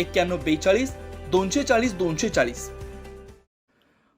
एक्क्याण्णव बेचाळीस दोनशे चाळीस दोनशे चाळीस.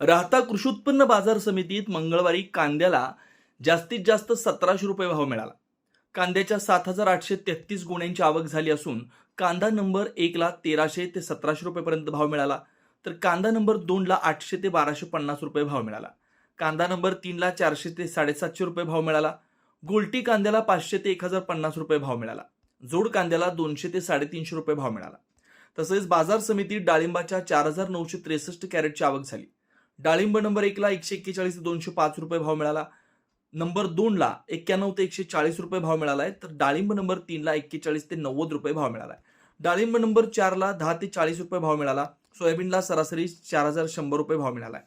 राहता कृषी उत्पन्न बाजार समितीत मंगळवारी कांद्याला जास्तीत जास्त सतराशे रुपये भाव मिळाला. कांद्याच्या सात हजार आठशे तेहतीस गुण्यांची आवक झाली असून कांदा नंबर एकला तेराशे ते सतराशे रुपयेपर्यंत भाव मिळाला. तर कांदा नंबर दोनला आठशे ते बाराशे पन्नास रुपये भाव मिळाला. कांदा नंबर तीनला चारशे ते साडेसातशे रुपये भाव मिळाला. गोलटी कांद्याला पाचशे ते एक हजार पन्नास रुपये भाव मिळाला. जोड कांद्याला दोनशे ते साडेतीनशे रुपये भाव मिळाला. तसेच बाजार समितीत डाळिंबाच्या चार हजार नऊशे त्रेसष्ट कॅरेटची आवक झाली. डाळिंब नंबर एकला एकशे एक्केचाळीस ते दोनशे पाच रुपये भाव मिळाला. नंबर दोनला एक्क्याण्णव ते एकशे चाळीस रुपये भाव मिळाला आहे. तर डाळिंब नंबर तीनला एक्केचाळीस ते नव्वद रुपये भाव मिळाला आहे. डाळिंब नंबर चारला दहा ते चाळीस रुपये भाव मिळाला. सोयाबीनला सरासरी चार हजार शंभर रुपये भाव मिळाला आहे.